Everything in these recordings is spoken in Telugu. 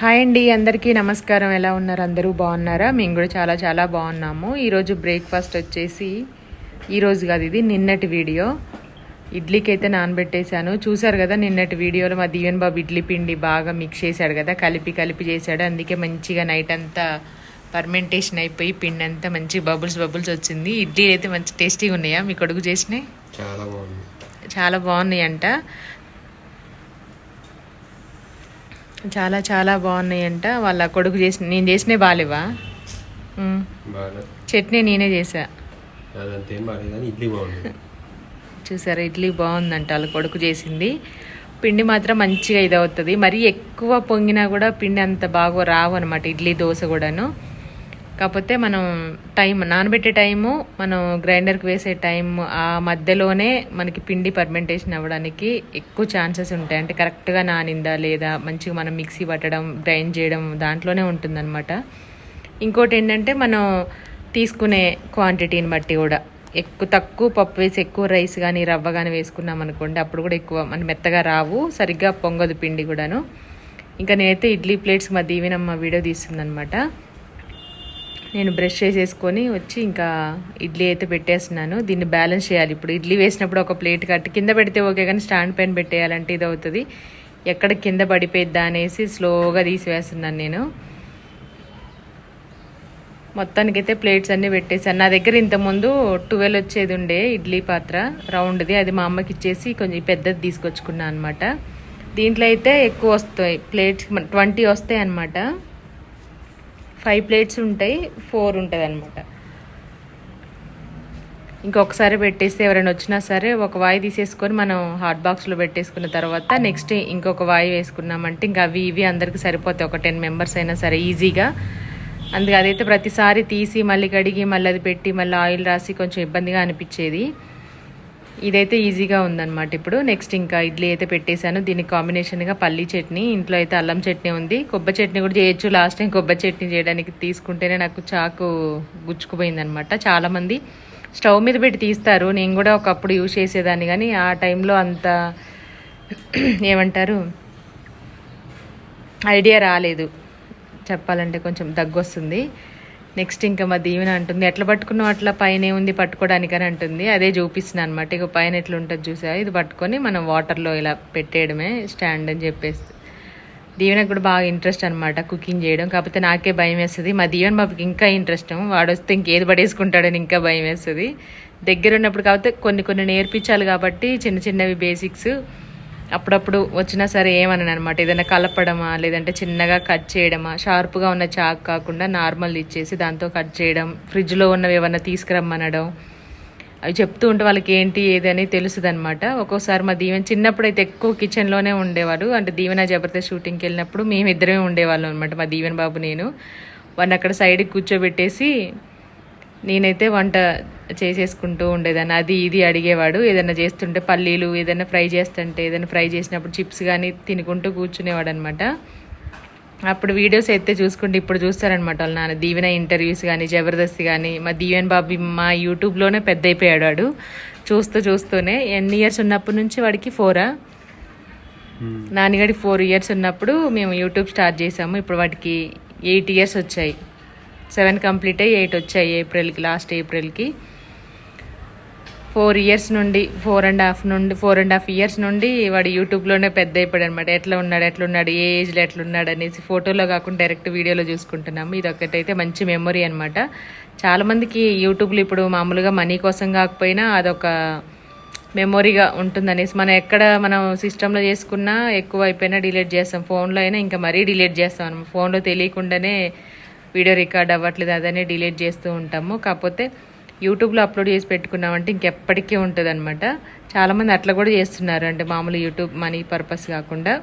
హాయ్ అండి అందరికీ నమస్కారం. ఎలా ఉన్నారు? అందరూ బాగున్నారా? మేము కూడా చాలా చాలా బాగున్నాము. ఈరోజు బ్రేక్ఫాస్ట్ వచ్చేసి ఈరోజు కాదు ఇది నిన్నటి వీడియో. ఇడ్లీకి అయితే నానబెట్టేశాను. చూసారు కదా నిన్నటి వీడియోలో మా దీవెన్ బాబు ఇడ్లీ పిండి బాగా మిక్స్ చేశాడు కదా కలిపి కలిపి చేశాడు. అందుకే మంచిగా నైట్ అంతా పర్మెంటేషన్ అయిపోయి పిండి అంతా మంచి బబుల్స్ బబుల్స్ వచ్చింది. ఇడ్లీ అయితే మంచి టేస్టీగా ఉన్నాయా? మీ కొడుకు చేసినాయి చాలా బాగుంది. చాలా బాగున్నాయి అంట చాలా చాలా బాగున్నాయి అంట వాళ్ళ కొడుకు చేసిన నేను చేసినవి బాగాలేవా చట్నీ నేనే చేసా చూసారా ఇడ్లీ బాగుందంట వాళ్ళ కొడుకు చేసింది. పిండి మాత్రం మంచిగా ఇది అవుతుంది మరీ ఎక్కువ పొంగినా కూడా పిండి అంత బాగా రావు అనమాట ఇడ్లీ దోశ కూడాను. కాకపోతే మనం టైం నానబెట్టే టైము మనం గ్రైండర్కి వేసే టైం ఆ మధ్యలోనే మనకి పిండి పర్మెంటేషన్ అవ్వడానికి ఎక్కువ ఛాన్సెస్ ఉంటాయి. అంటే కరెక్ట్గా నానిందా లేదా మంచిగా మనం మిక్సీ పట్టడం గ్రైండ్ చేయడం దాంట్లోనే ఉంటుందన్నమాట. ఇంకోటి ఏంటంటే మనం తీసుకునే క్వాంటిటీని బట్టి కూడా. ఎక్కువ తక్కువ పప్పు వేసి ఎక్కువ రైస్ కానీ రవ్వ కానీ వేసుకున్నాం అనుకోండి అప్పుడు కూడా ఎక్కువ మన మెత్తగా రావు సరిగ్గా పొంగదు పిండి కూడాను. ఇంకా నేనైతే ఇడ్లీ ప్లేట్స్ మా దీవెనమ్మ వీడియో తీస్తుందనమాట నేను బ్రష్ చేసేసుకొని వచ్చి ఇంకా ఇడ్లీ అయితే పెట్టేస్తున్నాను. దీన్ని బ్యాలెన్స్ చేయాలి. ఇప్పుడు ఇడ్లీ వేసినప్పుడు ఒక ప్లేట్ కట్టి కింద పెడితే ఓకే కానీ స్టాండ్ పైన పెట్టేయాలంటే ఇది అవుతుంది. ఎక్కడ కింద పడిపోయిద్దా అనేసి స్లోగా తీసివేస్తున్నాను నేను. మొత్తానికైతే ప్లేట్స్ అన్నీ పెట్టేసాను నా దగ్గర ఇంతకుముందు ట్వెల్వ్ వచ్చేది ఉండే ఇడ్లీ పాత్ర రౌండ్ది. అది మా అమ్మకి ఇచ్చేసి కొంచెం పెద్దది తీసుకొచ్చుకున్నాను అనమాట దీంట్లో అయితే ఎక్కువ వస్తాయి ప్లేట్స్ ట్వంటీ వస్తాయి అనమాట ఫైవ్ ప్లేట్స్ ఉంటాయి ఫోర్ ఉంటుంది అనమాట ఇంకొకసారి పెట్టేస్తే ఎవరైనా వచ్చినా సరే ఒక వాయి తీసేసుకొని మనం హాట్ బాక్స్లో పెట్టేసుకున్న తర్వాత నెక్స్ట్ ఇంకొక వాయి వేసుకున్నామంటే ఇంకా అవి ఇవి అందరికి సరిపోతాయి ఒక టెన్ మెంబర్స్ అయినా సరే ఈజీగా. అందుకే అదైతే ప్రతిసారి తీసి మళ్ళీ కడిగి మళ్ళీ అది పెట్టి మళ్ళీ ఆయిల్ రాసి కొంచెం ఇబ్బందిగా అనిపించేది. ఇదైతే ఈజీగా ఉందన్నమాట ఇప్పుడు. నెక్స్ట్ ఇంకా ఇడ్లీ అయితే పెట్టేశాను. దీనికి కాంబినేషన్గా పల్లీ చట్నీ ఇంట్లో అయితే అల్లం చట్నీ ఉంది. కొబ్బరి చట్నీ కూడా చేయొచ్చు. లాస్ట్ టైం కొబ్బరి చట్నీ చేయడానికి తీసుకుంటేనే నాకు చాకు గుచ్చుకుపోయిందనమాట చాలామంది స్టవ్ మీద పెట్టి తీస్తారు. నేను కూడా ఒకప్పుడు యూజ్ చేసేదాన్ని. కానీ ఆ టైంలో అంత ఏమంటారు? ఐడియా రాలేదు. చెప్పాలంటే కొంచెం దగ్గు వస్తుంది నెక్స్ట్ ఇంకా మా దీవెన అంటుంది ఎట్లా పట్టుకున్నావు? అట్లా పైన ఏముంది పట్టుకోవడానికి అని అంటుంది. అదే చూపిస్తున్నాను అనమాట ఇక పైన ఎట్లా ఉంటుంది చూసా ఇది పట్టుకొని మనం వాటర్లో ఇలా పెట్టేయడమే స్టాండ్ అని చెప్పేసి. దీవెనకు కూడా బాగా ఇంట్రెస్ట్ అనమాట కుకింగ్ చేయడం. కాకపోతే నాకే భయం వేస్తుంది. మా దీవెన బాబుకి ఇంకా ఇంట్రెస్ట్. వాడు వస్తే ఇంకేది పడేసుకుంటాడని ఇంకా భయం వేస్తుంది. దగ్గర ఉన్నప్పుడు కాకపోతే కొన్ని కొన్ని నేర్పించాలి కాబట్టి చిన్న చిన్నవి బేసిక్స్ అప్పుడప్పుడు వచ్చినా సరే ఏమనను అనమాట ఏదైనా కలపడమా లేదంటే చిన్నగా కట్ చేయడమా షార్ప్గా ఉన్న చాక్ కాకుండా నార్మల్ ఇచ్చేసి దాంతో కట్ చేయడం ఫ్రిడ్జ్లో ఉన్నవి ఏమన్నా తీసుకురమ్మనడం అవి చెప్తూ ఉంటే వాళ్ళకి ఏంటి ఏదని తెలుసుదనమాట. తెలుస్తుంది అనమాట ఒక్కోసారి మా దీవెన చిన్నప్పుడు అయితే ఎక్కువ కిచెన్లోనే ఉండేవాడు. అంటే దీవెన జబర్దస్త్ షూటింగ్కి వెళ్ళినప్పుడు మేమిద్దరమే ఉండేవాళ్ళం అనమాట మా దీవెన బాబు నేను. వాడిని అక్కడ సైడ్కి కూర్చోబెట్టేసి నేనైతే వంట చేసేసుకుంటూ ఉండేదాన్ని. అది ఇది అడిగేవాడు. ఏదైనా చేస్తుంటే పల్లీలు ఏదైనా ఫ్రై చేస్తుంటే ఏదైనా ఫ్రై చేసినప్పుడు చిప్స్ కానీ తినుకుంటూ కూర్చునేవాడు అనమాట అప్పుడు వీడియోస్ అయితే చూసుకుంటే ఇప్పుడు చూస్తారనమాట వాళ్ళ నాన్న. దీవెన ఇంటర్వ్యూస్ కానీ జబర్దస్త్ కానీ మా దీవెన్ బాబు మా యూట్యూబ్లోనే పెద్ద అయిపోయాడు వాడు. చూస్తూ చూస్తూనే ఎన్ని ఇయర్స్ ఉన్నప్పటి నుంచి వాడికి ఫోరా? నాన్నగడి ఫోర్ ఇయర్స్ ఉన్నప్పుడు మేము యూట్యూబ్ స్టార్ట్ చేసాము. ఇప్పుడు వాటికి ఎయిట్ ఇయర్స్ వచ్చాయి. సెవెన్ కంప్లీట్ అయ్యి ఎయిట్ వచ్చాయి ఏప్రిల్కి లాస్ట్ ఏప్రిల్కి. ఫోర్ ఇయర్స్ నుండి ఫోర్ అండ్ హాఫ్ నుండి ఫోర్ అండ్ హాఫ్ ఇయర్స్ నుండి వాడు యూట్యూబ్లోనే పెద్ద అయిపోయాడు అనమాట ఎట్లా ఉన్నాడు ఎట్లా ఉన్నాడు ఏ ఏజ్లో ఎట్లున్నాడు అనేసి ఫోటోలో కాకుండా డైరెక్ట్ వీడియోలో చూసుకుంటున్నాము. ఇది ఒకటైతే మంచి మెమొరీ అనమాట చాలామందికి యూట్యూబ్లో ఇప్పుడు మామూలుగా మనీ కోసం కాకపోయినా అదొక మెమొరీగా ఉంటుందనేసి మనం ఎక్కడ మనం సిస్టంలో చేసుకున్నా ఎక్కువ అయిపోయినా డిలీట్ చేస్తాం. ఫోన్లో అయినా ఇంకా మరీ డిలీట్ చేస్తాం ఫోన్లో తెలియకుండానే వీడియో రికార్డ్ అవ్వట్లేదు అదనే డిలీట్ చేస్తూ ఉంటాము. కాకపోతే యూట్యూబ్లో అప్లోడ్ చేసి పెట్టుకున్నామంటే ఇంకెప్పటికీ ఉంటుంది అనమాట చాలామంది అట్లా కూడా చేస్తున్నారు. అంటే మామూలు యూట్యూబ్ మనీ పర్పస్ కాకుండా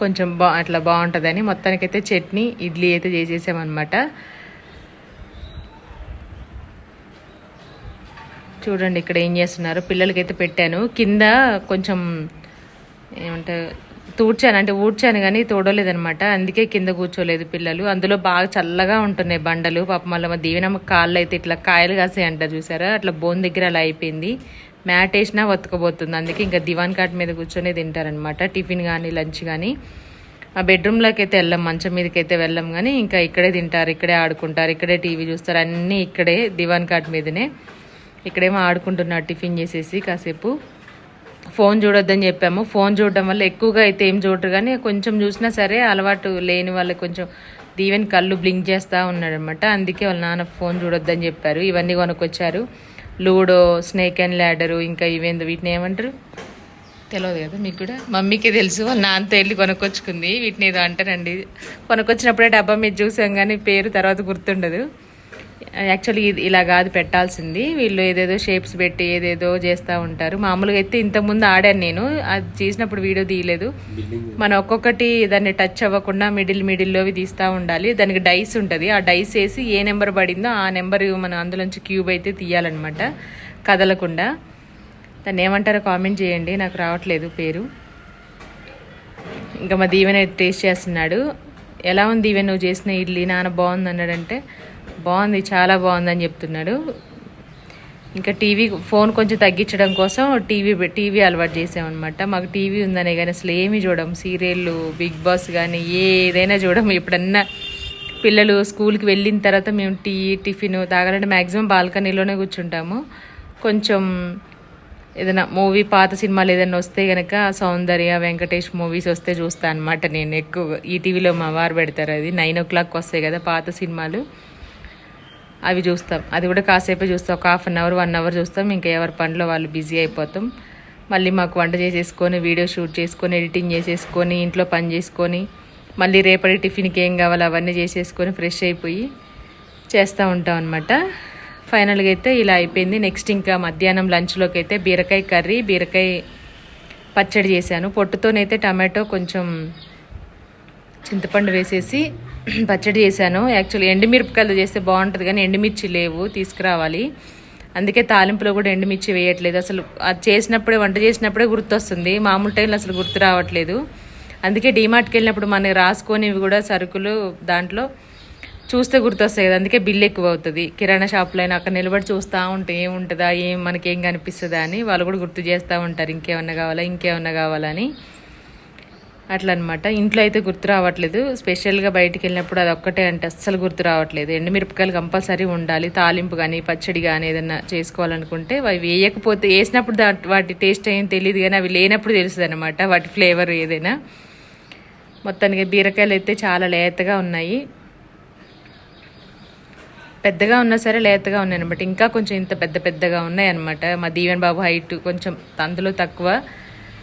కొంచెం బా అట్లా బాగుంటుందని. మొత్తానికైతే చట్నీ ఇడ్లీ అయితే చేసేసామన్నమాట. చూడండి ఇక్కడ ఏం చేస్తున్నారు. పిల్లలకైతే పెట్టాను. కింద కొంచెం ఏమంటారు తూడ్చాను అంటే ఊడ్చాను కానీ తోడలేదనమాట. అందుకే కింద కూర్చోలేదు పిల్లలు. అందులో బాగా చల్లగా ఉంటున్నాయి బండలు. పాప మళ్ళీ మా దీవెనమ్మ కాళ్ళు అయితే ఇట్లా కాయలు కాసాయి అంటారు చూసారా? అట్లా బోన్ దగ్గర అలా అయిపోయింది. మ్యాట్ వేసినా వతకబోతుంది అందుకే ఇంకా దివాన్ కాట్ మీద కూర్చొని తింటారనమాట. టిఫిన్ కానీ లంచ్ కానీ ఆ బెడ్రూమ్లోకి అయితే వెళ్ళాం మంచం మీదకి అయితే వెళ్ళాం కానీ ఇంకా ఇక్కడే తింటారు ఇక్కడే ఆడుకుంటారు ఇక్కడే టీవీ చూస్తారు. అన్నీ ఇక్కడే దివాన్ కాట్ మీదనే. ఇక్కడేమో ఆడుకుంటున్నారు టిఫిన్ చేసేసి కాసేపు. ఫోన్ చూడొద్దని చెప్పాము. ఫోన్ చూడడం వల్ల ఎక్కువగా అయితే ఏం చూడరు కానీ కొంచెం చూసినా సరే అలవాటు లేని వాళ్ళకి కొంచెం దీవెన్ కళ్ళు బ్లింక్ చేస్తూ ఉన్నాడనమాట అందుకే వాళ్ళ నాన్న ఫోన్ చూడొద్దని చెప్పారు. ఇవన్నీ కొనుక్కొచ్చారు. లూడో స్నేక్ అండ్ ల్యాడరు ఇంకా ఇవేందో వీటిని ఏమంటారు? తెలియదు కదా మీకు కూడా? మమ్మీకి తెలుసు. వాళ్ళ నాన్నతో వెళ్ళి కొనుక్కొచ్చుకుంది. వీటిని ఏదో అంటారండి. కొనుక్కొచ్చినప్పుడే డబ్బా మీద చూసాం కానీ పేరు తర్వాత గుర్తుండదు. యాక్చువల్లీ ఇది ఇలా కాదు పెట్టాల్సింది. వీళ్ళు ఏదేదో షేప్స్ పెట్టి ఏదేదో చేస్తూ ఉంటారు. మామూలుగా అయితే ఇంతకుముందు ఆడాను నేను. అది చేసినప్పుడు వీడియో తీయలేదు. మనం ఒక్కొక్కటి దాన్ని టచ్ అవ్వకుండా మిడిల్ మిడిల్లోవి తీస్తూ ఉండాలి. దానికి డైస్ ఉంటుంది. ఆ డైస్ వేసి ఏ నెంబర్ పడిందో ఆ నెంబర్ మనం అందులోంచి క్యూబ్ అయితే తీయాలన్నమాట. కదలకుండా. దాన్ని ఏమంటారో కామెంట్ చేయండి. నాకు రావట్లేదు పేరు. ఇంకా మా దీవెన టేస్ట్ చేస్తున్నాడు. ఎలా ఉంది దీవెన? నువ్వు చేసిన ఇడ్లీ నాన్న బాగుంది అన్నాడంటే బాగుంది చాలా బాగుందని చెప్తున్నాడు. ఇంకా టీవీ ఫోన్ కొంచెం తగ్గించడం కోసం టీవీ టీవీ అలవాటు చేసామన్నమాట. మాకు టీవీ ఉందనే కానీ అసలు ఏమి చూడం. సీరియళ్ళు బిగ్ బాస్ కానీ ఏదైనా చూడం. ఎప్పుడన్నా పిల్లలు స్కూల్కి వెళ్ళిన తర్వాత మేము టీ టిఫిన్ తాగాలంటే మ్యాక్సిమం బాల్కనీలోనే కూర్చుంటాము. కొంచెం ఏదైనా మూవీ పాత సినిమాలు ఏదైనా వస్తే కనుక సౌందర్య వెంకటేష్ మూవీస్ వస్తే చూస్తాను అనమాట నేను ఎక్కువ ఈటీవీలో మా వారు పెడతారు అది. నైన్ ఓ క్లాక్ వస్తాయి కదా పాత సినిమాలు. అవి చూస్తాం. అది కూడా కాసేపే చూస్తాం. ఒక half an hour one hour చూస్తాం. ఇంకా ఎవరి పనిలో వాళ్ళు బిజీ అయిపోతాం. మళ్ళీ మాకు వంట చేసేసుకొని వీడియో షూట్ చేసుకొని ఎడిటింగ్ చేసేసుకొని ఇంట్లో పని చేసుకొని మళ్ళీ రేపటి టిఫిన్కి ఏం కావాలో అవన్నీ చేసేసుకొని ఫ్రెష్ అయిపోయి చేస్తూ ఉంటాం అనమాట ఫైనల్గా అయితే ఇలా అయిపోయింది. నెక్స్ట్ ఇంకా మధ్యాహ్నం లంచ్లోకి అయితే బీరకాయ కర్రీ బీరకాయ పచ్చడి చేశాను. పొట్టుతోనైతే టమాటో కొంచెం చింతపండు వేసేసి పచ్చడి చేశాను. యాక్చువల్లీ ఎండుమిరపకాయలు చేస్తే బాగుంటుంది కానీ ఎండుమిర్చి లేవు తీసుకురావాలి. అందుకే తాలింపులో కూడా ఎండుమిర్చి వేయట్లేదు. అసలు అది చేసినప్పుడే వంట చేసినప్పుడే గుర్తొస్తుంది. మామూలు టైంలో అసలు గుర్తు రావట్లేదు. అందుకే డీమార్ట్కి వెళ్ళినప్పుడు మనకి రాసుకొని ఇవి కూడా సరుకులు దాంట్లో చూస్తే గుర్తొస్తాయి కదా. అందుకే బిల్ ఎక్కువ అవుతుంది కిరాణా షాప్లో అయినా అక్కడ నిలబడి చూస్తూ ఉంటే ఏముంటుందా ఏం మనకేం కనిపిస్తుందా అని వాళ్ళు కూడా గుర్తు చేస్తూ ఉంటారు. ఇంకేమన్నా కావాలా ఇంకేమన్నా కావాలని అట్లా అనమాట ఇంట్లో అయితే గుర్తు రావట్లేదు. స్పెషల్గా బయటికి వెళ్ళినప్పుడు అది ఒక్కటే అంటే అస్సలు గుర్తు రావట్లేదు. ఎండుమిరపకాయలు కంపల్సరీ ఉండాలి. తాలింపు కానీ పచ్చడి కానీ ఏదన్నా చేసుకోవాలనుకుంటే అవి వేయకపోతే వేసినప్పుడు దా వాటి టేస్ట్ ఏం తెలియదు కానీ అవి లేనప్పుడు తెలుస్తుంది అనమాట వాటి ఫ్లేవర్ ఏదైనా. మొత్తానికి బీరకాయలు అయితే చాలా లేతగా ఉన్నాయి. పెద్దగా ఉన్నా సరే లేతగా ఉన్నాయి అనమాట ఇంకా కొంచెం ఇంత పెద్ద పెద్దగా ఉన్నాయి అనమాట మా దీవెన్ బాబు హైట్ కొంచెం అందులో తక్కువ.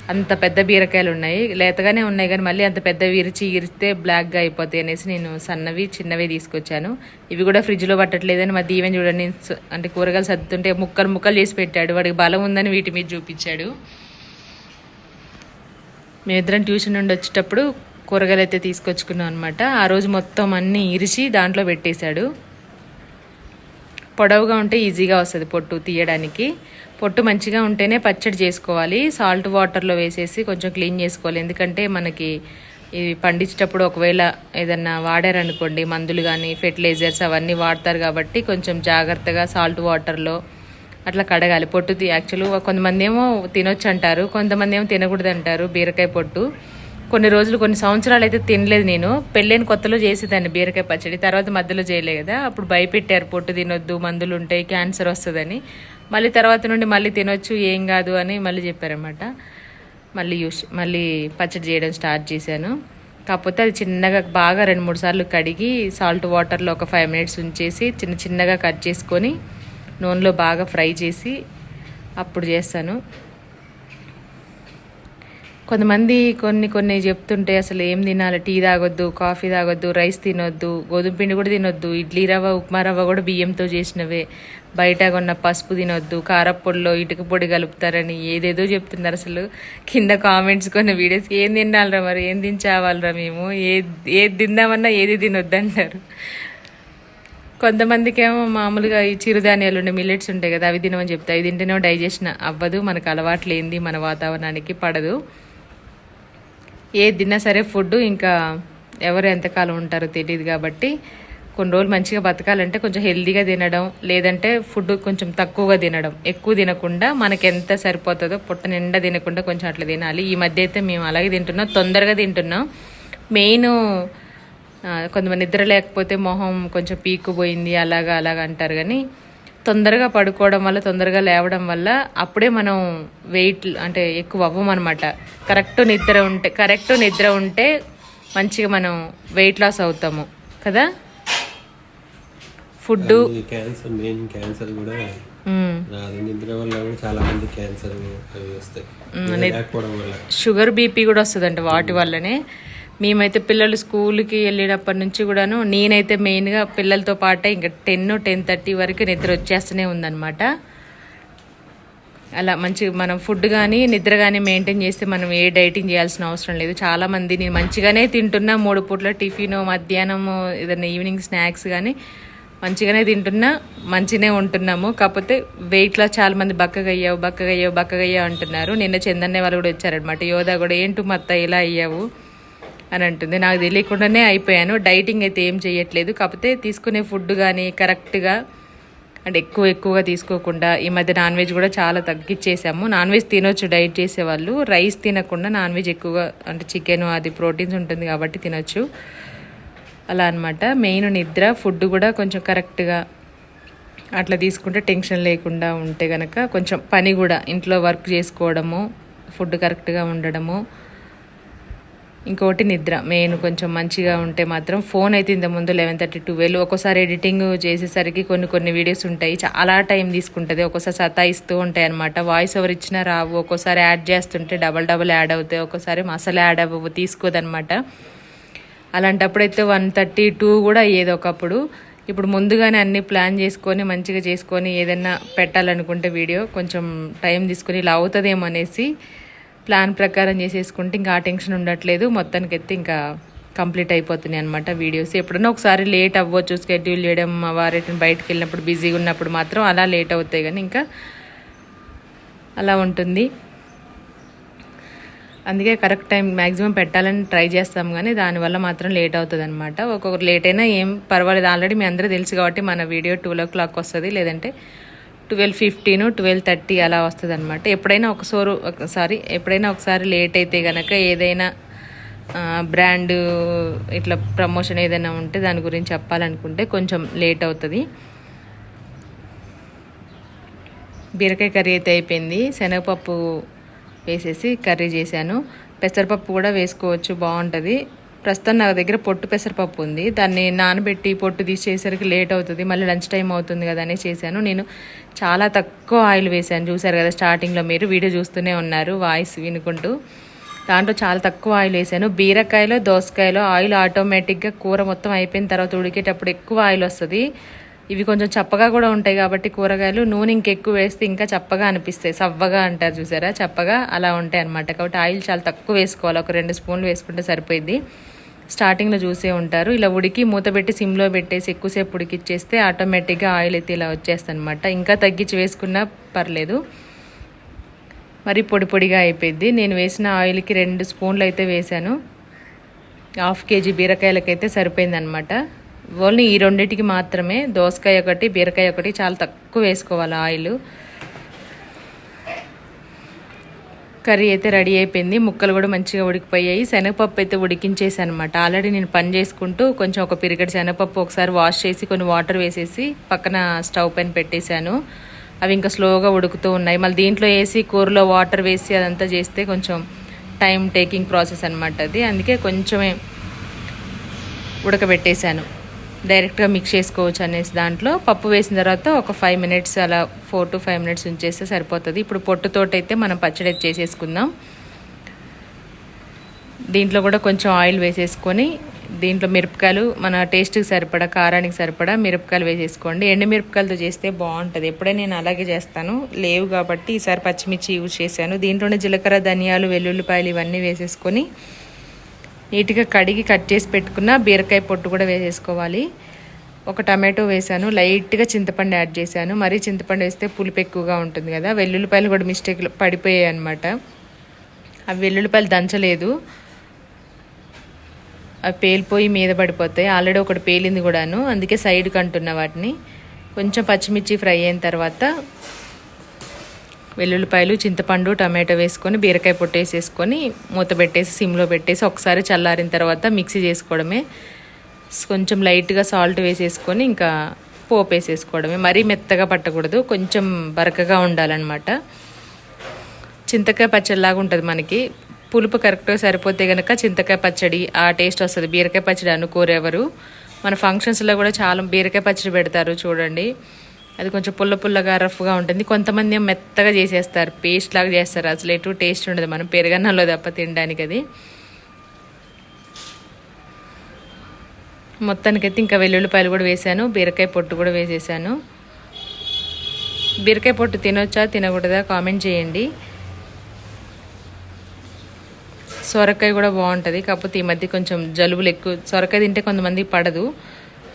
అంత పెద్ద బీరకాయలు ఉన్నాయి. లేతగానే ఉన్నాయి కానీ మళ్ళీ అంత పెద్ద విరిచి ఇరిస్తే బ్లాక్గా అయిపోతాయి అనేసి నేను సన్నవి చిన్నవి తీసుకొచ్చాను. ఇవి కూడా ఫ్రిడ్జ్లో పట్టట్లేదని మా దీవెన్ చూడండి. అంటే కూరగాయలు సర్దుతుంటే ముక్కలు ముక్కలు చేసి పెట్టాడు. వాడికి బలం ఉందని వీటి మీద చూపించాడు. మేమిద్దరం ట్యూషన్ నుండి వచ్చేటప్పుడు కూరగాయలు అయితే తీసుకొచ్చుకున్నాం అనమాట ఆ రోజు మొత్తం అన్నీ ఇరిచి దాంట్లో పెట్టేశాడు. పొడవుగా ఉంటే ఈజీగా వస్తుంది పొట్టు తీయడానికి. పొట్టు మంచిగా ఉంటేనే పచ్చడి చేసుకోవాలి. సాల్ట్ వాటర్లో వేసేసి కొంచెం క్లీన్ చేసుకోవాలి. ఎందుకంటే మనకి ఇవి పండించేటప్పుడు ఒకవేళ ఏదన్నా వాడారనుకోండి మందులు కానీ ఫెర్టిలైజర్స్ అవన్నీ వాడతారు కాబట్టి కొంచెం జాగ్రత్తగా సాల్ట్ వాటర్లో అట్లా కడగాలి. పొట్టు యాక్చువల్గా కొంతమంది ఏమో తినొచ్చు అంటారు కొంతమంది ఏమో తినకూడదు అంటారు బీరకాయ పొట్టు. కొన్ని రోజులు కొన్ని సంవత్సరాలు అయితే తినలేదు నేను. పెళ్ళైన కొత్తలో చేసేదాన్ని బీరకాయ పచ్చడి తర్వాత మధ్యలో చేయలే కదా అప్పుడు భయపెట్టారు పొట్టు తినొద్దు మందులు ఉంటాయి క్యాన్సర్ వస్తుందని. మళ్ళీ తర్వాత నుండి మళ్ళీ తినొచ్చు ఏం కాదు అని మళ్ళీ చెప్పారనమాట మళ్ళీ యూస్ మళ్ళీ పచ్చడి చేయడం స్టార్ట్ చేశాను. కాకపోతే అది చిన్నగా బాగా రెండు మూడు సార్లు కడిగి సాల్ట్ వాటర్లో ఒక ఫైవ్ మినిట్స్ ఉంచేసి చిన్న చిన్నగా కట్ చేసుకొని నూనెలో బాగా ఫ్రై చేసి అప్పుడు చేస్తాను. కొంతమంది కొన్ని కొన్ని చెప్తుంటే అసలు ఏం తినాలి? టీ తాగొద్దు కాఫీ తాగొద్దు రైస్ తినొద్దు గోధుమ పిండి కూడా తినొద్దు ఇడ్లీ రవ్వ ఉప్మా రవ్వ కూడా బియ్యంతో చేసినవే. బయట కొన్న పసుపు తినొద్దు కారప్పొడిలో ఇటుక పొడి కలుపుతారని ఏదేదో చెప్తున్నారు అసలు. కింద కామెంట్స్ కొన్ని వీడియోస్. ఏం తినాలిరా మరి? ఏం తినచావాలరా మేము? ఏ ఏది తిందామన్నా ఏది తినొద్దు అంటారు. కొంతమందికి ఏమో మామూలుగా ఈ చిరుధాన్యాలు ఉండే మిల్లెట్స్ ఉంటాయి కదా అవి తినమని చెప్తాయి అవి తింటేనే డైజెషన్ అవ్వదు మనకు అలవాట్లు ఏంది మన వాతావరణానికి పడదు. ఏది తిన్నా సరే ఫుడ్ ఇంకా ఎవరు ఎంతకాలం ఉంటారో తెలియదు కాబట్టి కొన్ని రోజులు మంచిగా బతకాలంటే కొంచెం హెల్దీగా తినడం లేదంటే ఫుడ్ కొంచెం తక్కువగా తినడం. ఎక్కువ తినకుండా మనకి ఎంత సరిపోతుందో పుట్ట నిండా తినకుండా కొంచెం అట్లా తినాలి. ఈ మధ్య అయితే మేము అలాగే తింటున్నాం తొందరగా తింటున్నాం. మెయిన్ కొంతమంది నిద్ర లేకపోతే మొహం కొంచెం పీక్కుపోయింది అలాగా అలాగ అంటారు. కానీ తొందరగా పడుకోవడం వల్ల తొందరగా లేవడం వల్ల అప్పుడే మనం వెయిట్ అంటే ఎక్కువ అవ్వమన్నమాట. కరెక్ట్ నిద్ర ఉంటే కరెక్ట్ నిద్ర ఉంటే మంచిగా మనం వెయిట్ లాస్ అవుతాము. కదా? ఫుడ్ క్యాన్సర్ మెయిన్ క్యాన్సర్ కూడా నిద్ర వల్ల కూడా చాలా మంది క్యాన్సర్ వస్తాయి. షుగర్ బీపీ కూడా వస్తుందంట వాటి వల్లనే. మేమైతే పిల్లలు స్కూల్కి వెళ్ళేటప్పటి నుంచి కూడాను నేనైతే మెయిన్గా పిల్లలతో పాటే ఇంకా టెన్ టెన్ థర్టీ వరకు నిద్ర వచ్చేస్తూనే ఉందన్నమాట. అలా మంచి మనం ఫుడ్ కానీ నిద్ర కానీ మెయింటైన్ చేస్తే మనం ఏ డైటింగ్ చేయాల్సిన అవసరం లేదు. చాలామంది నేను మంచిగానే తింటున్నా మూడు పూట్ల టిఫిన్ మధ్యాహ్నము ఏదైనా ఈవినింగ్ స్నాక్స్ కానీ మంచిగానే తింటున్నా మంచిగానే ఉంటున్నాము. కాకపోతే వెయిట్లో చాలా మంది బక్కగా అయ్యావు బక్కగా అయ్యావు బక్కగా అయ్యావు అంటున్నారు. నిన్న చందన్నే వాళ్ళు కూడా వచ్చారనమాట యోధా కూడా ఏంటి మత్త ఇలా అయ్యావు? అని అంటుంది. నాకు తెలియకుండానే అయిపోయాను. డైటింగ్ అయితే ఏం చేయట్లేదు కాకపోతే తీసుకునే ఫుడ్ కానీ కరెక్ట్గా అంటే ఎక్కువ ఎక్కువగా తీసుకోకుండా ఈ మధ్య నాన్ వెజ్ కూడా చాలా తగ్గించేసాము నాన్ వెజ్ తినొచ్చు డైట్ చేసేవాళ్ళు. రైస్ తినకుండా నాన్ వెజ్ ఎక్కువగా అంటే చికెన్ అది ప్రోటీన్స్ ఉంటుంది కాబట్టి తినొచ్చు. అలా అన్నమాట. మెయిన్ నిద్ర ఫుడ్ కూడా కొంచెం కరెక్ట్గా అట్లా తీసుకుంటే టెన్షన్ లేకుండా ఉంటే కనుక కొంచెం పని కూడా ఇంట్లో వర్క్ చేసుకోవడము ఫుడ్ కరెక్ట్గా ఉండడము ఇంకోటి నిద్ర. మెయిన్ కొంచెం మంచిగా ఉంటే మాత్రం ఫోన్ అయితే ఇంత ముందు లెవెన్ థర్టీ ట్వెల్వ్ ఒక్కోసారి ఎడిటింగ్ చేసేసరికి కొన్ని కొన్ని వీడియోస్ ఉంటాయి. చాలా టైం తీసుకుంటుంది. ఒక్కోసారి సతాయిస్తూ ఉంటాయి అనమాట వాయిస్ ఓవర్ ఇచ్చినా రావు. ఒక్కోసారి యాడ్ చేస్తుంటే డబల్ డబల్ యాడ్ అవుతాయి. ఒక్కోసారి అసలు యాడ్ అవ్వవు. తీసుకోదనమాట అలాంటప్పుడైతే వన్ థర్టీ టూ కూడా అయ్యేది ఒకప్పుడు. ఇప్పుడు ముందుగానే అన్ని ప్లాన్ చేసుకొని మంచిగా చేసుకొని ఏదైనా పెట్టాలనుకుంటే వీడియో కొంచెం టైం తీసుకొని ఇలా అవుతుందేమో అనేసి ప్లాన్ ప్రకారం చేసేసుకుంటే ఇంకా ఆ టెన్షన్ ఉండట్లేదు. మొత్తానికి అయితే ఇంకా కంప్లీట్ అయిపోతున్నాయి అనమాట వీడియోస్. ఎప్పుడన్నా ఒకసారి లేట్ అవ్వచ్చు స్కెడ్యూల్ చేయడం వారి బయటకు వెళ్ళినప్పుడు బిజీగా ఉన్నప్పుడు మాత్రం అలా లేట్ అవుతాయి కానీ ఇంకా అలా ఉంటుంది. అందుకే కరెక్ట్ టైం మ్యాక్సిమం పెట్టాలని ట్రై చేస్తాం కానీ దానివల్ల మాత్రం లేట్ అవుతుంది అనమాట ఒక్కొక్కరు లేట్ అయినా ఏం పర్వాలేదు. ఆల్రెడీ మీ అందరూ తెలుసు కాబట్టి మన వీడియో ట్వెల్వ్ ఓ క్లాక్ వస్తుంది. లేదంటే ట్వెల్వ్ ఫిఫ్టీన్ ట్వెల్వ్ థర్టీ అలా వస్తుంది అనమాట ఎప్పుడైనా ఒకసారి ఎప్పుడైనా ఒకసారి లేట్ అయితే కనుక ఏదైనా బ్రాండ్ ఇట్లా ప్రమోషన్ ఏదైనా ఉంటే దాని గురించి చెప్పాలనుకుంటే కొంచెం లేట్ అవుతుంది. బీరకాయ కర్రీ అయితే అయిపోయింది. శనగపప్పు వేసేసి కర్రీ చేశాను. పెసరపప్పు కూడా వేసుకోవచ్చు బాగుంటుంది. ప్రస్తుతం నా దగ్గర పొట్టు పెసరపప్పు ఉంది. దాన్ని నానబెట్టి పొట్టు తీసేసరికి లేట్ అవుతుంది. మళ్ళీ లంచ్ టైం అవుతుంది కదా అని చేశాను. నేను చాలా తక్కువ ఆయిల్ వేశాను. చూసారు కదా స్టార్టింగ్లో మీరు వీడియో చూస్తూనే ఉన్నారు వాయిస్ వినుకుంటూ. దాంట్లో చాలా తక్కువ ఆయిల్ వేసాను బీరకాయలో దోసకాయలో ఆయిల్ ఆటోమేటిక్గా కూర మొత్తం అయిపోయిన తర్వాత ఉడికేటప్పుడు ఎక్కువ ఆయిల్ వస్తుంది. ఇవి కొంచెం చప్పగా కూడా ఉంటాయి కాబట్టి కూరగాయలు నూనె ఇంకెక్కువ వేస్తే ఇంకా చప్పగా అనిపిస్తాయి. సవ్వగా అంటారు చూసారా? చప్పగా అలా ఉంటాయి అనమాట కాబట్టి ఆయిల్ చాలా తక్కువ వేసుకోవాలి. ఒక రెండు స్పూన్లు వేసుకుంటే సరిపోయింది స్టార్టింగ్లో చూసే ఉంటారు. ఇలా ఉడికి మూత పెట్టి సిమ్లో పెట్టేసి ఎక్కువసేపు ఉడికిచ్చేస్తే ఆటోమేటిక్గా ఆయిల్ అయితే ఇలా వచ్చేస్తుంది అనమాట ఇంకా తగ్గించి వేసుకున్నా పర్లేదు. మరి పొడి పొడిగా అయిపోయింది నేను వేసిన ఆయిల్కి రెండు స్పూన్లు అయితే వేశాను. హాఫ్ కేజీ బీరకాయలకైతే సరిపోయిందనమాట ఓన్లీ ఈ రెండింటికి మాత్రమే. దోసకాయ ఒకటి బీరకాయ ఒకటి చాలా తక్కువ వేసుకోవాలి ఆయిల్. కర్రీ అయితే రెడీ అయిపోయింది. ముక్కలు కూడా మంచిగా ఉడికిపోయాయి. శనగపప్పు అయితే ఉడికించేసాను అనమాట ఆల్రెడీ నేను పని చేసుకుంటూ కొంచెం ఒక పిరిగడి శనగపప్పు ఒకసారి వాష్ చేసి కొన్ని వాటర్ వేసేసి పక్కన స్టవ్ పైన పెట్టేశాను. అవి ఇంకా స్లోగా ఉడుకుతూ ఉన్నాయి. మళ్ళీ దీంట్లో వేసి కూరలో వాటర్ వేసి అదంతా చేస్తే కొంచెం టైం టేకింగ్ ప్రాసెస్ అనమాట అది. అందుకే కొంచెమే ఉడకబెట్టేశాను. డైరెక్ట్గా మిక్స్ చేసుకోవచ్చు అనేసి దాంట్లో. పప్పు వేసిన తర్వాత ఒక ఫైవ్ మినిట్స్ అలా ఫోర్ టు ఫైవ్ మినిట్స్ ఉంచేస్తే సరిపోతుంది. ఇప్పుడు పొట్టుతోటైతే అయితే మనం పచ్చడి చేసేసుకుందాం. దీంట్లో కూడా కొంచెం ఆయిల్ వేసేసుకొని దీంట్లో మిరపకాయలు మన టేస్ట్కి సరిపడా కారానికి సరిపడా మిరపకాయలు వేసేసుకోండి. ఎండు మిరపకాయలతో చేస్తే బాగుంటుంది. ఎప్పుడే నేను అలాగే చేస్తాను. లేవు కాబట్టి ఈసారి పచ్చిమిర్చి యూజ్ చేశాను. దీంట్లోనే జీలకర్ర ధనియాలు వెల్లుల్లిపాయలు ఇవన్నీ వేసేసుకొని నీట్గా కడిగి కట్ చేసి పెట్టుకున్న బీరకాయ పొట్టు కూడా వేసేసుకోవాలి. ఒక టమాటో వేసాను లైట్గా చింతపండు యాడ్ చేశాను. మరీ చింతపండు వేస్తే పులుపు ఎక్కువగా ఉంటుంది కదా. వెల్లుల్లిపాయలు కూడా మిస్టేక్ పడిపోయాయి అనమాట అవి వెల్లుల్లిపాయలు దంచలేదు. అవి పేలిపోయి మీద పడిపోతాయి. ఆల్రెడీ ఒకటి పేలింది కూడాను. అందుకే సైడ్కి అంటున్న వాటిని. కొంచెం పచ్చిమిర్చి ఫ్రై అయిన తర్వాత వెల్లుల్లిపాయలు చింతపండు టమాటో వేసుకొని బీరకాయ పొట్టేసేసుకొని మూత పెట్టేసి సిమ్లో పెట్టేసి ఒకసారి చల్లారిన తర్వాత మిక్సీ చేసుకోవడమే. కొంచెం లైట్గా సాల్ట్ వేసేసుకొని ఇంకా పోపు వేసేసుకోవడమే. మరీ మెత్తగా పట్టకూడదు కొంచెం బరకగా ఉండాలన్నమాట. చింతకాయ పచ్చడిలాగా ఉంటుంది మనకి. పులుపు కరెక్ట్గా సరిపోతే కనుక చింతకాయ పచ్చడి ఆ టేస్ట్ వస్తుంది. బీరకాయ పచ్చడి అనుకోరెవరు మన ఫంక్షన్స్లో కూడా చాలా బీరకాయ పచ్చడి పెడతారు చూడండి. అది కొంచెం పుల్ల పుల్లగా రఫ్గా ఉంటుంది. కొంతమంది మెత్తగా చేసేస్తారు. పేస్ట్ లాగా చేస్తారు. అసలు ఎటు టేస్ట్ ఉండదు. మనం పెరగన్నంలో తప్ప తినడానికి అది. మొత్తానికైతే ఇంకా వెల్లుల్లిపాయలు కూడా వేసాను బీరకాయ పొట్టు కూడా వేసేసాను. బీరకాయ పొట్టు తినొచ్చా తినకూడదా కామెంట్ చేయండి. సొరకాయ కూడా బాగుంటుంది. కాకపోతే ఈ మధ్య కొంచెం జలుబులు ఎక్కువ సొరకాయ తింటే కొంతమంది పడదు.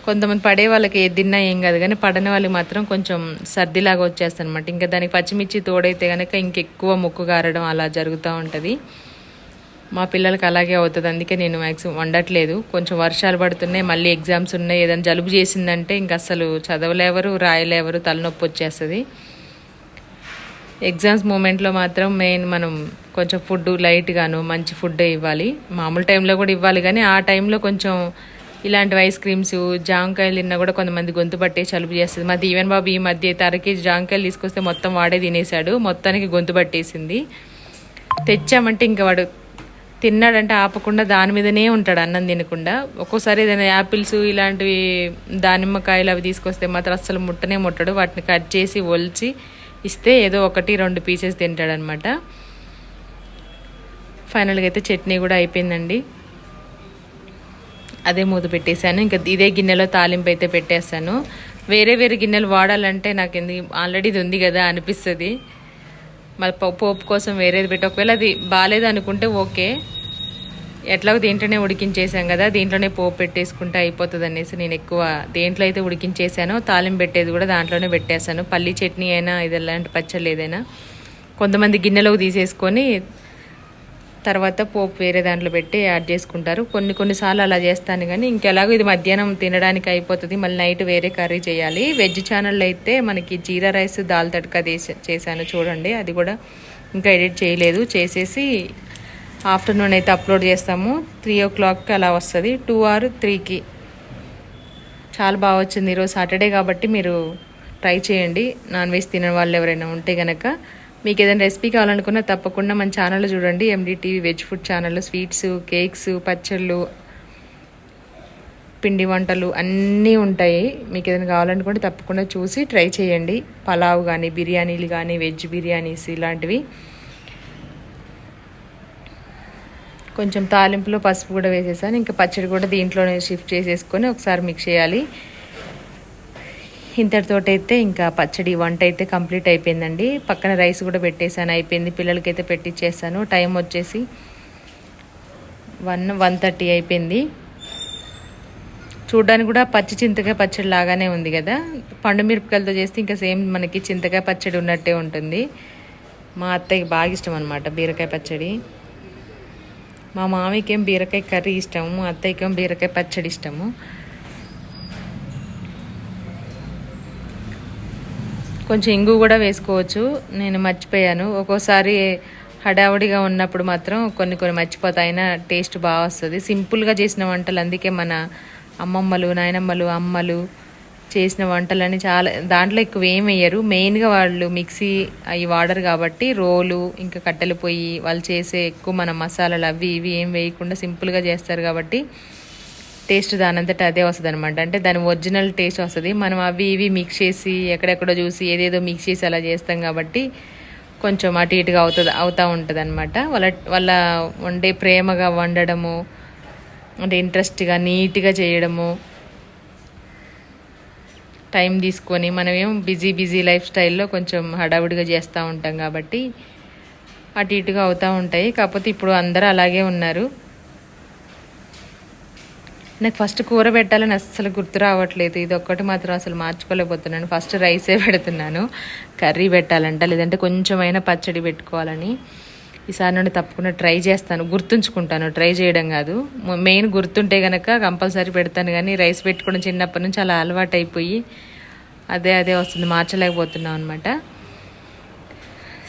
కొంతమంది పడే వాళ్ళకి ఏది ఏం కాదు కానీ పడని వాళ్ళకి మాత్రం కొంచెం సర్దిలాగా వచ్చేస్తుంది అనమాట ఇంకా దానికి పచ్చిమిర్చి తోడైతే కనుక ఇంకెక్కువ ముక్కు గారడం అలా జరుగుతూ ఉంటుంది. మా పిల్లలకి అలాగే అవుతుంది అందుకే నేను మ్యాక్సిమం వండట్లేదు. కొంచెం వర్షాలు పడుతున్నాయి మళ్ళీ ఎగ్జామ్స్ ఉన్నాయి. ఏదైనా జలుబు చేసిందంటే ఇంక అసలు చదవలేవరు రాయలేవరు తలనొప్పి వచ్చేస్తుంది. ఎగ్జామ్స్ మూమెంట్లో మాత్రం మెయిన్ మనం కొంచెం ఫుడ్ లైట్గాను మంచి ఫుడ్ ఇవ్వాలి. మామూలు టైంలో కూడా ఇవ్వాలి కానీ ఆ టైంలో కొంచెం ఇలాంటివి ఐస్ క్రీమ్స్ జాంకాయలు తిన్నా కూడా కొంతమంది గొంతు పట్టే చలుపు చేస్తుంది. మా దీవెన్ బాబు ఈ మధ్య అయితే అర జాంకాయలు తీసుకొస్తే మొత్తం వాడే తినేశాడు. మొత్తానికి గొంతు పట్టేసింది. తెచ్చామంటే ఇంకా వాడు తిన్నాడంటే ఆపకుండా దాని మీదనే ఉంటాడు అన్నం తినకుండా. ఒక్కోసారి ఏదైనా యాపిల్స్ ఇలాంటివి దానిమ్మకాయలు అవి తీసుకొస్తే మాత్రం అస్సలు ముట్టనే ముట్టడు. వాటిని కట్ చేసి ఒలిచి ఇస్తే ఏదో ఒకటి రెండు పీసెస్ తింటాడనమాట ఫైనల్గా అయితే చట్నీ కూడా అయిపోయిందండి. అదే మూత పెట్టేశాను. ఇంకా ఇదే గిన్నెలో తాలింపు అయితే పెట్టేస్తాను వేరే వేరే గిన్నెలు వాడాలంటే నాకు ఎందుకు ఆల్రెడీ ఇది ఉంది కదా అనిపిస్తుంది. మళ్ళీ పో- పోపు కోసం వేరేది పెట్టి. ఒకవేళ అది బాగాలేదు అనుకుంటే ఓకే. ఎట్లాగో దీంట్లోనే ఉడికించేసాం కదా దీంట్లోనే పోపు పెట్టేసుకుంటే అయిపోతుంది అనేసి నేను ఎక్కువ దేంట్లో అయితే ఉడికించేసానో తాలింపు పెట్టేది కూడా దాంట్లోనే పెట్టేశాను. పల్లి చట్నీ అయినా ఇది ఎలాంటి పచ్చళ్ళు ఏదైనా కొంతమంది గిన్నెలోకి తీసేసుకొని తర్వాత పోపు వేరే దాంట్లో పెట్టి యాడ్ చేసుకుంటారు. కొన్ని కొన్నిసార్లు అలా చేస్తాను కానీ ఇంకెలాగో ఇది మధ్యాహ్నం తినడానికి అయిపోతుంది. మళ్ళీ నైట్ వేరే కర్రీ చేయాలి. వెజ్ ఛానల్లో అయితే మనకి జీరా రైస్ దాల్ తడకా చేసా- చేశాను చూడండి. అది కూడా ఇంకా ఎడిట్ చేయలేదు. చేసేసి ఆఫ్టర్నూన్ అయితే అప్లోడ్ చేస్తాము. త్రీ ఓ క్లాక్కి అలా వస్తుంది. టూ ఆర్ త్రీకి. చాలా బాగా వచ్చింది ఈరోజు సాటర్డే కాబట్టి మీరు ట్రై చేయండి. నాన్ వెజ్ తినని వాళ్ళు ఎవరైనా ఉంటే కనుక మీకు ఏదైనా రెసిపీ కావాలనుకున్నా తప్పకుండా మన ఛానల్లో చూడండి. ఎండిటీవీ వెజ్ ఫుడ్ ఛానల్లో స్వీట్స్ కేక్స్ పచ్చళ్ళు పిండి వంటలు అన్నీ ఉంటాయి. మీకు ఏదైనా కావాలనుకుంటే తప్పకుండా చూసి ట్రై చేయండి. పలావ్ కానీ బిర్యానీలు కానీ వెజ్ బిర్యానీస్ ఇలాంటివి. కొంచెం తాలింపులో పసుపు కూడా వేసేసాను. ఇంకా పచ్చడి కూడా దీంట్లోనే షిఫ్ట్ చేసేసుకొని ఒకసారి మిక్స్ చేయాలి. ఇంతటితోటైతే ఇంకా పచ్చడి వంట అయితే కంప్లీట్ అయిపోయిందండి. పక్కన రైస్ కూడా పెట్టేశాను అయిపోయింది. పిల్లలకైతే పెట్టించేసాను టైం వచ్చేసి వన్ వన్ థర్టీ అయిపోయింది. చూడడానికి కూడా పచ్చి చింతకాయ పచ్చడి లాగానే ఉంది కదా. పండు మిరపకాయలతో చేస్తే ఇంకా సేమ్ మనకి చింతకాయ పచ్చడి ఉన్నట్టే ఉంటుంది. మా అత్తయ్యకి బాగా ఇష్టం అనమాట బీరకాయ పచ్చడి. మా మామయ్యకేం బీరకాయ కర్రీ ఇష్టము మా అత్తయ్యకేం బీరకాయ పచ్చడి ఇష్టము. కొంచెం ఇంగు కూడా వేసుకోవచ్చు. నేను మర్చిపోయాను. ఒక్కోసారి హడావుడిగా ఉన్నప్పుడు మాత్రం కొన్ని కొన్ని మర్చిపోతాయినా టేస్ట్ బాగా వస్తుంది. సింపుల్గా చేసిన వంటలు అందుకే మన అమ్మమ్మలు నాయనమ్మలు అమ్మలు చేసిన వంటలని చాలా దాంట్లో ఎక్కువ ఏం వేయరు. మెయిన్గా వాళ్ళు మిక్సీ అవి వాడరు కాబట్టి రోలు ఇంకా కట్టెల పొయ్యి వాళ్ళు చేసే ఎక్కువ మన మసాలాలు అవి ఇవి ఏం వేయకుండా సింపుల్గా చేస్తారు కాబట్టి టేస్ట్ దానంతట అదే వస్తుంది అనమాట అంటే దాని ఒరిజినల్ టేస్ట్ వస్తుంది. మనం అవి ఇవి మిక్స్ చేసి ఎక్కడెక్కడో చూసి ఏదేదో మిక్స్ చేసి అలా చేస్తాం కాబట్టి కొంచెం అటు ఇటుగా అవుతుంది అవుతూ ఉంటుంది అనమాట వాళ్ళ వాళ్ళ వండే ప్రేమగా వండడము అంటే ఇంట్రెస్ట్గా నీట్గా చేయడము టైం తీసుకొని మనమేం బిజీ బిజీ లైఫ్ స్టైల్లో కొంచెం హడావుడిగా చేస్తూ ఉంటాం కాబట్టి అటు ఇటుగా అవుతూ ఉంటాయి. కాకపోతే ఇప్పుడు అందరూ అలాగే ఉన్నారు. నాకు ఫస్ట్ కూర పెట్టాలని అస్సలు గుర్తు రావట్లేదు. ఇది ఒక్కటి మాత్రం అసలు మార్చుకోలేకపోతున్నాను. ఫస్ట్ రైసే పెడుతున్నాను. కర్రీ పెట్టాలంట లేదంటే కొంచెమైనా పచ్చడి పెట్టుకోవాలని. ఈసారి నుండి తప్పకుండా ట్రై చేస్తాను. గుర్తుంచుకుంటాను. ట్రై చేయడం కాదు. మెయిన్ గుర్తుంటే కనుక కంపల్సరీ పెడతాను కానీ రైస్ పెట్టుకోవడం చిన్నప్పటి నుంచి అలా అలవాటు అయిపోయి అదే అదే వస్తుంది. మార్చలేకపోతున్నాం అనమాట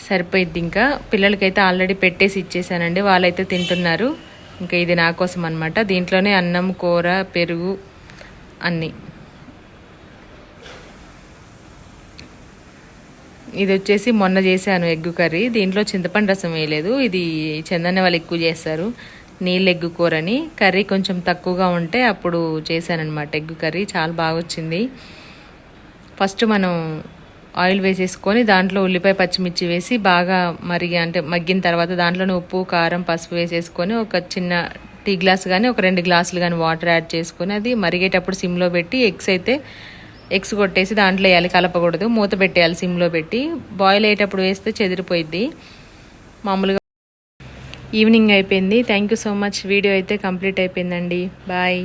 సరిపోయిద్ది ఇంకా. పిల్లలకైతే ఆల్రెడీ పెట్టేసి ఇచ్చేసానండి. వాళ్ళైతే తింటున్నారు. ఇంకా ఇది నా కోసం అనమాట దీంట్లోనే అన్నం కూర పెరుగు అన్నీ. ఇది వచ్చేసి మొన్న చేశాను ఎగ్గు కర్రీ. దీంట్లో చింతపండు రసం వేయలేదు. ఇది చందన్న వాళ్ళు ఎక్కువ చేస్తారు. నీళ్ళు ఎగ్గు కూరని. కర్రీ కొంచెం తక్కువగా ఉంటే అప్పుడు చేశానమాట ఎగ్గు కర్రీ. చాలా బాగా వచ్చింది ఫస్ట్ మనం ఆయిల్ వేసేసుకొని దాంట్లో ఉల్లిపాయ పచ్చిమిర్చి వేసి బాగా మరిగి అంటే మగ్గిన తర్వాత దాంట్లోనే ఉప్పు కారం పసుపు వేసేసుకొని ఒక చిన్న టీ గ్లాస్ కానీ ఒక రెండు గ్లాసులు కానీ వాటర్ యాడ్ చేసుకొని అది మరిగేటప్పుడు సిమ్లో పెట్టి ఎగ్స్ అయితే ఎగ్స్ కొట్టేసి దాంట్లో వేయాలి కలపకూడదు. మూత పెట్టేయాలి సిమ్లో పెట్టి. బాయిల్ అయ్యేటప్పుడు వేస్తే చెదిరిపోయిద్ది. మామూలుగా ఈవినింగ్ అయిపోయింది. Thank you so much. Video అయితే కంప్లీట్ అయిపోయిందండి. బాయ్.